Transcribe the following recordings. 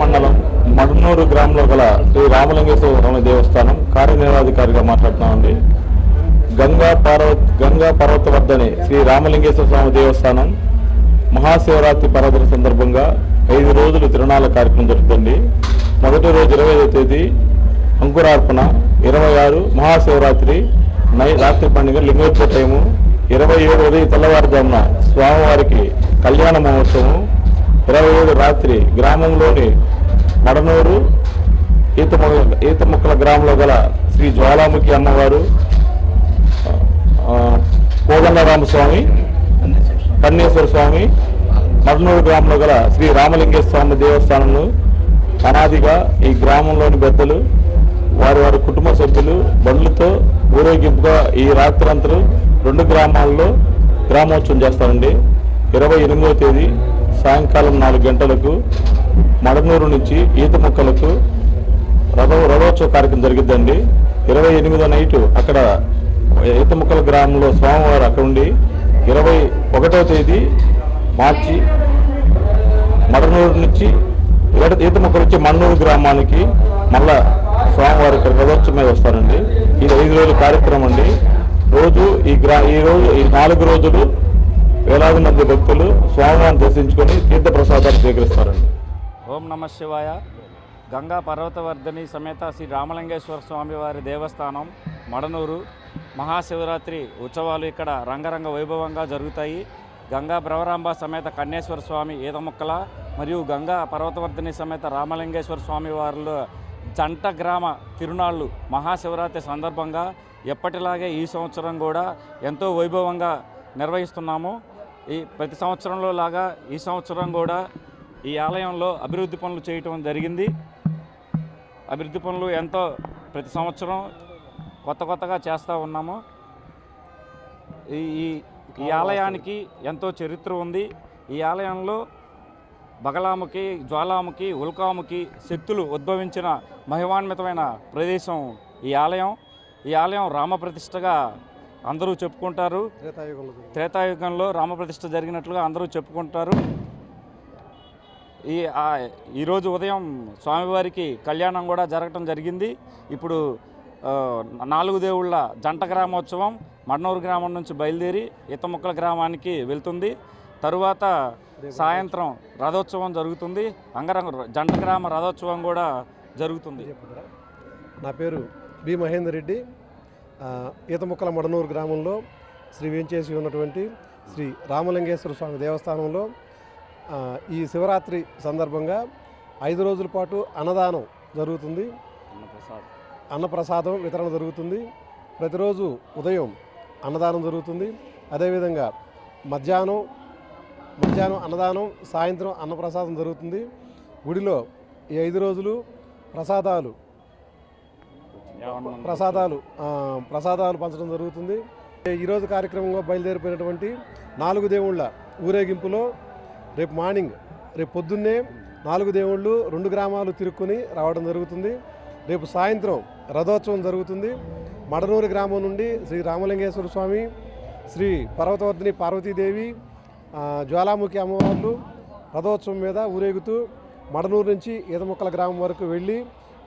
మండలం మడునూరు గ్రామంలో గల శ్రీ రామలింగేశ్వర స్వామి దేవస్థానం కార్యనిర్వాధికారిగా మాట్లాడుతున్నామండి. గంగా పార్వత గంగా పర్వతవర్ధని శ్రీ రామలింగేశ్వర స్వామి దేవస్థానం మహాశివరాత్రి పర్వదిన సందర్భంగా ఐదు రోజులు తిరునాళ్ళ కార్యక్రమం జరుగుతుంది. మొదటి రోజు ఇరవై ఐదో తేదీ అంకురార్పణ. ఇరవై ఆరు మహాశివరాత్రి నై రాత్రి పండుగ లింగోత్సవ టైము. ఇరవై ఏడు ఉదయం తెల్లవారుజామున స్వామివారికి కళ్యాణ మహోత్సవం. ఇరవై ఏడు రాత్రి గ్రామంలోని మడనూరు ఈత మొక్కల ఈత మొక్కల గ్రామంలో గల శ్రీ జ్వాలాముఖి అమ్మవారు కోదండరామస్వామి కన్నేశ్వర స్వామి మడనూరు గ్రామంలో గల శ్రీ రామలింగేశ్వర దేవస్థానంలో అనాదిగా ఈ గ్రామంలోని పెద్దలు వారి వారి కుటుంబ సభ్యులు బండ్లతో ఊరేగింపుగా ఈ రాత్రంతరు రెండు గ్రామాల్లో గ్రామోత్సవం చేస్తారండి. ఇరవై ఎనిమిదవ తేదీ సాయంకాలం నాలుగు గంటలకు మడనూరు నుంచి ఈత మొక్కలకు రథ రథోత్సవ కార్యక్రమం జరిగిద్దండి. ఇరవై ఎనిమిదో నైటు అక్కడ ఈత మొక్కల గ్రామంలో స్వామివారు అక్కడ ఉండి ఇరవై ఒకటో తేదీ మార్చి మడనూరు నుంచి ఈత- మొక్కలు వచ్చి మన్నూరు గ్రామానికి మళ్ళా స్వామివారి ఇక్కడ రథోత్సవం వస్తారండి. ఇది ఐదు రోజుల కార్యక్రమం అండి. రోజు ఈ గ్రా ఈ రోజు ఈ నాలుగు రోజులు వేలాది మంది భక్తులు స్వామివారిని దర్శించుకొని తీర్థ ప్రసాదాలు స్వీకరిస్తారండి. ఓం నమ శివాయ. గంగా పర్వతవర్ధని సమేత శ్రీ రామలింగేశ్వర స్వామి వారి దేవస్థానం మడనూరు. మహాశివరాత్రి ఉత్సవాలు ఇక్కడ రంగరంగ వైభవంగా జరుగుతాయి. గంగా భ్రవరాంబ సమేత కన్నేశ్వర స్వామి ఈదముక్కల మరియు గంగా పర్వతవర్ధని సమేత రామలింగేశ్వర స్వామి వారిలో జంట గ్రామ తిరునాళ్ళు మహాశివరాత్రి సందర్భంగా ఎప్పటిలాగే ఈ సంవత్సరం కూడా ఎంతో వైభవంగా నిర్వహిస్తున్నాము. ఈ ప్రతి సంవత్సరంలో లాగా ఈ సంవత్సరం కూడా ఈ ఆలయంలో అభివృద్ధి పనులు చేయటం జరిగింది. అభివృద్ధి పనులు ఎంతో ప్రతి సంవత్సరం కొత్త కొత్తగా చేస్తూ ఉన్నాము. ఈ ఈ- ఆలయానికి ఎంతో చరిత్ర ఉంది. ఈ ఆలయంలో బగలాముఖి జ్వాలాముఖి ఉల్కాముఖి శక్తులు ఉద్భవించిన మహిమాన్వితమైన ప్రదేశం ఈ ఆలయం. ఈ ఆలయం రామప్రతిష్టగా అందరూ చెప్పుకుంటారు. త్రేతాయుగంలో రామప్రతిష్ఠ జరిగినట్లుగా అందరూ చెప్పుకుంటారు. ఈ ఈరోజు ఉదయం స్వామివారికి కళ్యాణం కూడా జరగటం జరిగింది. ఇప్పుడు నాలుగు దేవుళ్ళ జంట గ్రామోత్సవం మన్నూరు గ్రామం నుంచి బయలుదేరి ఈతముక్కల గ్రామానికి వెళ్తుంది. తరువాత సాయంత్రం రథోత్సవం జరుగుతుంది. అంగరంగ జంట గ్రామ రథోత్సవం కూడా జరుగుతుంది? నా పేరు బి మహేందర్ రెడ్డి. ఈతముక్కల మడనూరు గ్రామంలో శ్రీ వేంచేసి ఉన్నటువంటి శ్రీ రామలింగేశ్వర స్వామి దేవస్థానంలో ఈ శివరాత్రి సందర్భంగా ఐదు రోజుల పాటు అన్నదానం జరుగుతుంది. అన్నప్రసాదం వితరణ జరుగుతుంది. ప్రతిరోజు ఉదయం అన్నదానం జరుగుతుంది. అదేవిధంగా మధ్యాహ్నం మధ్యాహ్నం అన్నదానం సాయంత్రం అన్నప్రసాదం జరుగుతుంది. గుడిలో ఈ ఐదు రోజులు ప్రసాదాలు ప్రసాదాలు ప్రసాదాలు పంచడం జరుగుతుంది. ఈరోజు కార్యక్రమంగా బయలుదేరిపోయినటువంటి నాలుగు దేవుళ్ళ ఊరేగింపులో రేపు మార్నింగ్ రేపు పొద్దున్నే నాలుగు దేవుళ్ళు రెండు గ్రామాలు తిరుక్కుని రావడం జరుగుతుంది. రేపు సాయంత్రం రథోత్సవం జరుగుతుంది. మడనూరు గ్రామం నుండి శ్రీ రామలింగేశ్వర స్వామి శ్రీ పర్వతవర్ధిని పార్వతీదేవి జ్వాలాముఖి అమ్మవార్లు రథోత్సవం మీద ఊరేగుతూ మడనూరు నుంచి ఈతముక్కల గ్రామం వరకు వెళ్ళి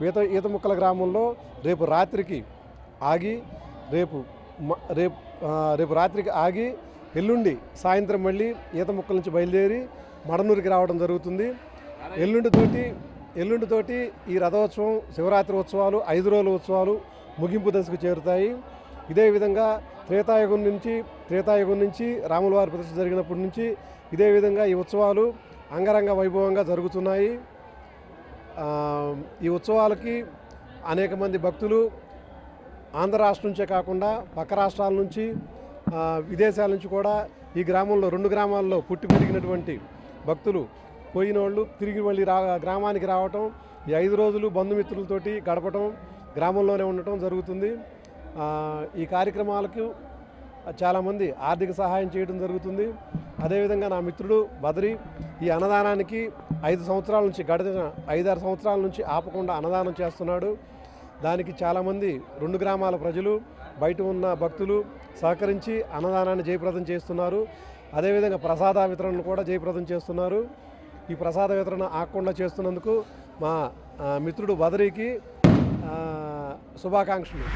ఈత ఈతముక్కల గ్రామంలో రేపు రాత్రికి ఆగి రేపు రేపు రేపు రాత్రికి ఆగి ఎల్లుండి సాయంత్రం మళ్ళీ ఈతముక్కల నుంచి బయలుదేరి మడనూరుకి రావడం జరుగుతుంది. ఎల్లుండితోటి ఎల్లుండితోటి ఈ రథోత్సవం శివరాత్రి ఉత్సవాలు ఐదు రోజుల ఉత్సవాలు ముగింపు దశకు చేరుతాయి. ఇదే విధంగా త్రేతాయుగం నుంచి త్రేతాయుగం నుంచి రాముల వారి ప్రతిష్ఠ జరిగినప్పటి నుంచి ఇదే విధంగా ఈ ఉత్సవాలు అంగరంగ వైభవంగా జరుగుతున్నాయి. ఈ ఉత్సవాలకి అనేక మంది భక్తులు ఆంధ్ర రాష్ట్రం నుంచే కాకుండా పక్క రాష్ట్రాల నుంచి విదేశాల నుంచి కూడా ఈ గ్రామంలో రెండు గ్రామాల్లో పుట్టి పెరిగినటువంటి భక్తులు పోయిన వాళ్ళు తిరిగి మళ్ళీ రా గ్రామానికి రావటం ఈ ఐదు రోజులు బంధుమిత్రులతోటి గడపటం గ్రామంలోనే ఉండటం జరుగుతుంది. ఈ కార్యక్రమాలకు చాలామంది ఆర్థిక సహాయం చేయడం జరుగుతుంది. అదేవిధంగా నా మిత్రుడు బదరి ఈ అన్నదానానికి ఐదు సంవత్సరాల నుంచి గడిచిన ఐదారు సంవత్సరాల నుంచి ఆపకుండా అన్నదానం చేస్తున్నాడు. దానికి చాలామంది రెండు గ్రామాల ప్రజలు బయట ఉన్న భక్తులు సహకరించి అన్నదానాన్ని జయప్రదం చేస్తున్నారు. అదేవిధంగా ప్రసాద వితరణను కూడా జయప్రదం చేస్తున్నారు. ఈ ప్రసాద వితరణ ఆకుండా చేస్తున్నందుకు మా మిత్రుడు బదరికి శుభాకాంక్షలు.